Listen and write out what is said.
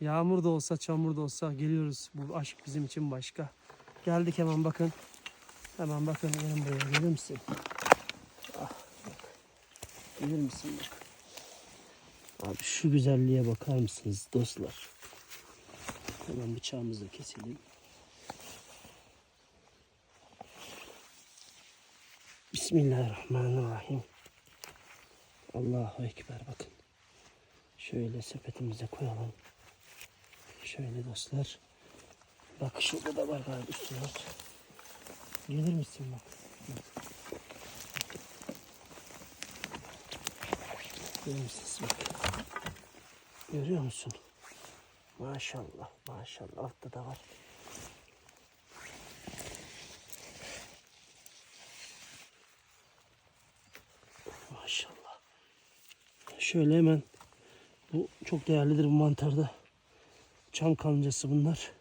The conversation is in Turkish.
Yağmur da olsa, çamur da olsa geliyoruz. Bu aşk bizim için başka. Geldik hemen bakın. Hemen bakın gelin buraya. Gelir misin? Ah, bak. Gelir misin bak. Abi şu güzelliğe bakar mısınız dostlar? Hemen bıçağımızı keselim. Bismillahirrahmanirrahim. Allahu Ekber bakın. Şöyle sepetimize koyalım. Şöyle dostlar. Bak şurada da var galiba üstüne. ört. Gelir misin bak. Gelir misiniz bak. Görüyor musun? Maşallah maşallah altta da var. Maşallah. Şöyle hemen bu çok değerlidir bu mantarda. Çam kancası bunlar.